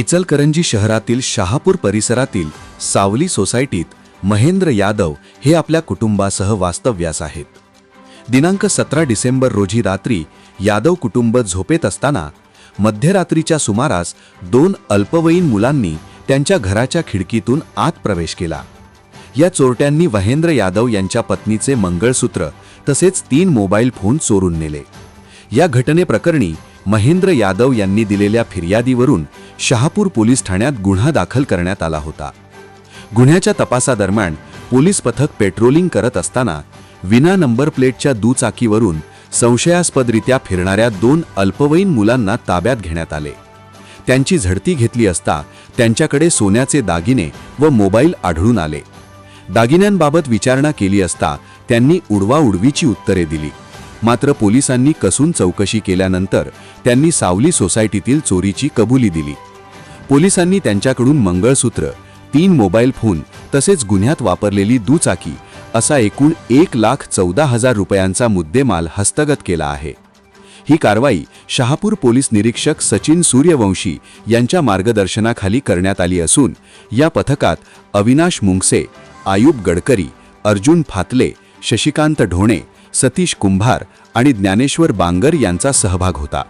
इचलकरंजी शहरातील शहापूर परिसरातील सावली सोसायटीत महेंद्र यादव हे आपल्या कुटुंबासह वास्तव्यास आहेत. दिनांक सतरा डिसेंबर रोजी रात्री यादव कुटुंब झोपेत असताना मध्यरात्रीच्या सुमारास दोन अल्पवयीन मुलांनी त्यांच्या घराच्या खिडकीतून आत प्रवेश केला. या चोरट्यांनी महेंद्र यादव यांच्या पत्नीचे मंगळसूत्र तसेच तीन मोबाईल फोन चोरून नेले. या घटनेप्रकरणी महेंद्र यादव यांनी दिलेल्या फिर्यादीवरून शहापूर पोलीस ठाण्यात गुन्हा दाखल करण्यात आला होता. गुन्ह्याच्या तपासादरम्यान पोलीस पथक पेट्रोलिंग करत असताना विना नंबर प्लेटच्या दुचाकीवरून संशयास्पदरित्या फिरणाऱ्या दोन अल्पवयीन मुलांना ताब्यात घेण्यात आले. त्यांची झडती घेतली असता त्यांच्याकडे सोन्याचे दागिने व मोबाईल आढळून आले. दागिन्यांबाबत विचारणा केली असता त्यांनी उडवाउडवीची उत्तरे दिली. मात्र पोलिसांनी कसून चौकशी केल्यानंतर त्यांनी सावली सोसायटीतील चोरीची कबुली दिली. पोलिसांनी त्यांच्याकडून मंगळसूत्र तीन मोबाईल फोन तसेच गुन्ह्यात वापरलेली दुचाकी असा एकूण एक लाख चौदा हजार रुपयांचा मुद्देमाल हस्तगत केला आहे. ही कारवाई शहापूर पोलीस निरीक्षक सचिन सूर्यवंशी यांच्या मार्गदर्शनाखाली करण्यात आली असून या पथकात अविनाश मुंगसे आयुब गडकरी अर्जुन फातले शशिकांत ढोणे सतीश कुंभार आणि ज्ञानेश्वर बांगर यांचा सहभाग होता.